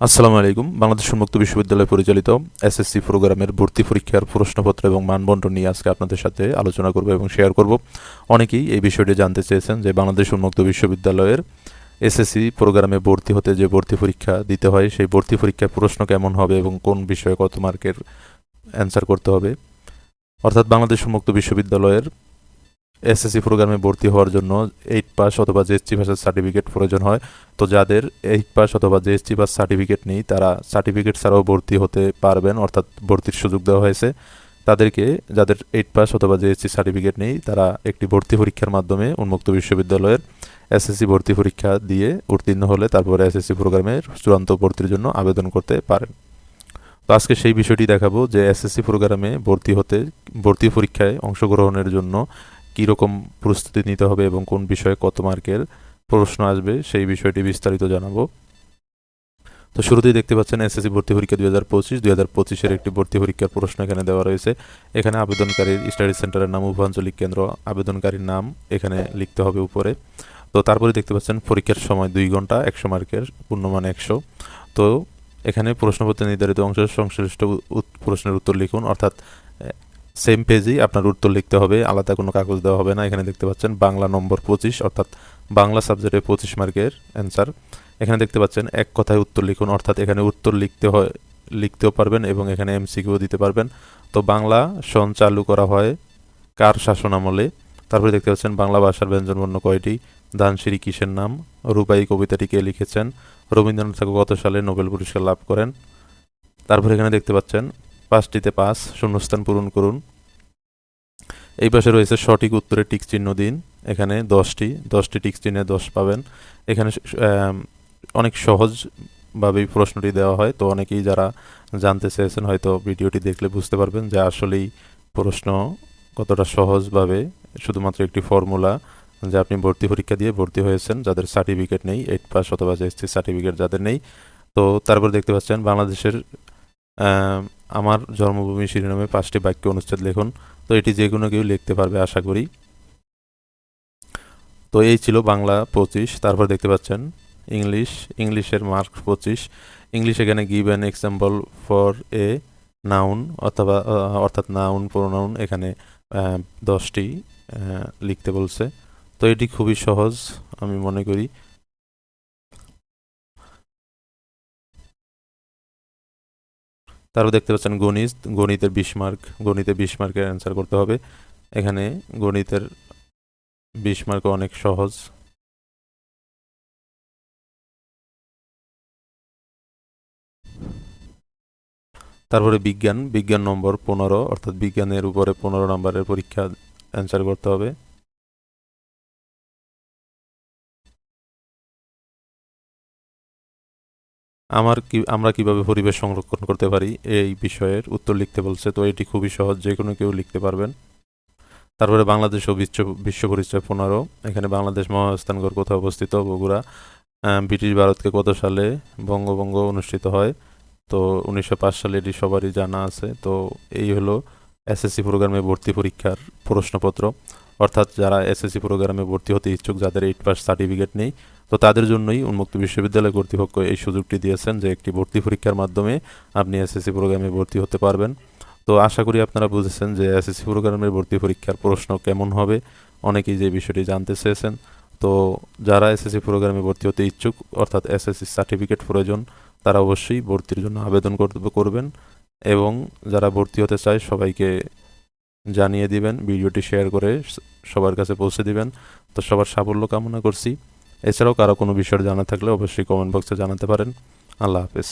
আসসালামু আলাইকুম। বাংলাদেশ উন্মুক্ত বিশ্ববিদ্যালয় পরিচালিত এসএসসি প্রোগ্রামের ভর্তি পরীক্ষার প্রশ্নপত্র এবং মানবন্টন নিয়ে আজকে আপনাদের সাথে আলোচনা করব এবং শেয়ার করব। অনেকেই এই বিষয়টি জানতে চেয়েছেন যে বাংলাদেশ উন্মুক্ত বিশ্ববিদ্যালয়ের এসএসসি প্রোগ্রামে ভর্তি হতে যে ভর্তি পরীক্ষা দিতে হয়, সেই ভর্তি পরীক্ষার প্রশ্ন কেমন হবে এবং কোন বিষয়ে কত মার্কের অ্যান্সার করতে হবে। অর্থাৎ বাংলাদেশ উন্মুক্ত বিশ্ববিদ্যালয়ের এসএসসি প্রোগ্রামে ভর্তি হওয়ার জন্য এইট পাস অথবা জেএসসি পাসের সার্টিফিকেট প্রয়োজন হয়। তো যাদের এইট পাস অথবা জেএসসি পাস সার্টিফিকেট নেই, তারা সার্টিফিকেট ছাড়াও ভর্তি হতে পারবেন, অর্থাৎ ভর্তির সুযোগ দেওয়া হয়েছে। তাদেরকে যাদের এইট পাস অথবা জেএসসি সার্টিফিকেট নেই, তারা একটি ভর্তি পরীক্ষার মাধ্যমে উন্মুক্ত বিশ্ববিদ্যালয়ের এসএসসি ভর্তি পরীক্ষা দিয়ে উত্তীর্ণ হলে তারপরে এসএসসি প্রোগ্রামের চূড়ান্ত ভর্তির জন্য আবেদন করতে পারেন। তো আজকে সেই বিষয়টি দেখাবো যে এসএসসি প্রোগ্রামে ভর্তি হতে, ভর্তি পরীক্ষায় অংশগ্রহণের জন্য কীরকম প্রস্তুতি নিতে হবে এবং কোন বিষয়ে কত মার্কের প্রশ্ন আসবে, সেই বিষয়টি বিস্তারিত জানাব। তো শুরুতেই দেখতে পাচ্ছেন, এসএসসি ভর্তি পরীক্ষা দুই হাজার পঁচিশ, দুই হাজার পঁচিশের একটি ভর্তি পরীক্ষার প্রশ্ন এখানে দেওয়া রয়েছে। এখানে আবেদনকারীর স্টাডি সেন্টারের নাম উপাঞ্চলিক কেন্দ্র, আবেদনকারীর নাম এখানে লিখতে হবে উপরে। তো তারপরে দেখতে পাচ্ছেন, পরীক্ষার সময় দুই ঘণ্টা, একশো মার্কের পূর্ণমান একশো। তো এখানে প্রশ্নপত্রে নির্ধারিত অংশ সংশ্লিষ্ট প্রশ্নের উত্তর লিখুন, অর্থাৎ সেম পেজেই আপনার উত্তর লিখতে হবে, আলাদা কোনো কাগজ দেওয়া হবে না, এখানে দেখতে পাচ্ছেন বাংলা নম্বর পঁচিশ, অর্থাৎ বাংলা সাবজেক্টে পঁচিশ মার্কের অ্যান্সার এখানে দেখতে পাচ্ছেন এক কথায় উত্তর লিখুন, অর্থাৎ এখানে উত্তর লিখতে হয়, লিখতেও পারবেন এবং এখানে এমসিকিউ দিতে পারবেন। তো বাংলা সন চালু করা হয় কার শাসন আমলে? তারপরে দেখতে পাচ্ছেন বাংলা ভাষার ব্যঞ্জনবর্ণ কয়টি? দানশিরি কিসের নাম? রূপাই কবিতাটি কে লিখেছেন? রবীন্দ্রনাথ ঠাকুর কত সালে নোবেল পুরস্কার লাভ করেন। তারপরে এখানে দেখতে পাচ্ছেন পাঁচটিতে পাঁচ, শূন্যস্থান পূরণ করুন। এই পাশে রয়েছে সঠিক উত্তরে টিক চিহ্ন দিন, এখানে দশটি দশটি টিক চিহ্নে দশ পাবেন। এখানে অনেক সহজভাবেই প্রশ্নটি দেওয়া হয়, তো অনেকেই যারা জানতে চেয়েছেন হয়তো ভিডিওটি দেখলে বুঝতে পারবেন যে আসলেই প্রশ্ন কতটা সহজভাবে শুধুমাত্র একটি ফর্মুলা যে আপনি ভর্তি পরীক্ষা দিয়ে ভর্তি হয়েছেন, যাদের সার্টিফিকেট নেই, এইট পাস অথবা এসসি সার্টিফিকেট যাদের নেই। তো তারপর দেখতে পাচ্ছেন বাংলাদেশের আমার জন্মভূমি শিরোনামে পাঁচটি বাক্য অনুচ্ছেদ লিখুন। তো এটি যে কোনো কেউ লিখতে পারবে, আশা করি। তো এই ছিল বাংলা পঁচিশ। তারপর দেখতে পাচ্ছেন, ইংলিশ, ইংলিশের মার্ক পঁচিশ। ইংলিশ এখানে give an example for a noun অথবা অর্থাৎ নাউন প্রোনাউন এখানে দশটি লিখতে বলছে। তো এটি খুবই সহজ, আমি মনে করি। তারপর দেখতে পাচ্ছেন গণিত, গণিতের বিশ মার্ক গণিতে বিশ মার্কের অ্যান্সার করতে হবে। এখানে গণিতের বিশ মার্ক অনেক সহজ। তারপরে বিজ্ঞান বিজ্ঞান নম্বর পনেরো, অর্থাৎ বিজ্ঞানের উপরে পনেরো নম্বরের পরীক্ষা অ্যান্সার করতে হবে। আমার কি, আমরা কীভাবে পরিবেশ সংরক্ষণ করতে পারি, এই বিষয়ের উত্তর লিখতে বলছে। তো এটি খুবই সহজ, যে কোনো কেউ লিখতে পারবেন। তারপরে বাংলাদেশ ও বিশ্ব বিশ্ব পরিচয় পনেরো। এখানে বাংলাদেশ মহাস্থানগড় কোথায় অবস্থিত? বগুড়া। ব্রিটিশ ভারতকে কত সালে বঙ্গভঙ্গ অনুষ্ঠিত হয়? তো উনিশশো পাঁচ সালে এটি সবারই জানা আছে। তো এই হলো এসএসসি প্রোগ্রামে ভর্তি পরীক্ষার প্রশ্নপত্র। অর্থাৎ যারা এসএসসি প্রোগ্রামে ভর্তি হতে ইচ্ছুক, যাদের এইট পাস সার্টিফিকেট নেই তো তাদের জন্যই উন্মুক্ত বিশ্ববিদ্যালয় কর্তৃপক্ষ এই সুযোগটি দিয়েছেন যে একটি ভর্তি পরীক্ষার মাধ্যমে আপনি এসএসসি প্রোগ্রামে ভর্তি হতে পারবেন। তো আশা করি আপনারা বুঝেছেন যে এসএসসি প্রোগ্রামের ভর্তি পরীক্ষার প্রশ্ন কেমন হবে। অনেকেই যে বিষয়টি জানতে চেয়েছেন। তো যারা এসএসসি প্রোগ্রামে ভর্তি হতে ইচ্ছুক, অর্থাৎ এসএসসি সার্টিফিকেট প্রয়োজন, তারা অবশ্যই ভর্তির জন্য আবেদন করবেন এবং যারা ভর্তি হতে চায় সবাইকে জানিয়ে দিবেন, ভিডিওটি শেয়ার করে সবার কাছে পৌঁছে দিবেন। তো সবার সাফল্য কামনা করছি। এছাড়াও কারও কোনো বিষয় জানা থাকলে অবশ্যই কমেন্ট বক্সে জানাতে পারেন। আল্লাহ হাফেজ।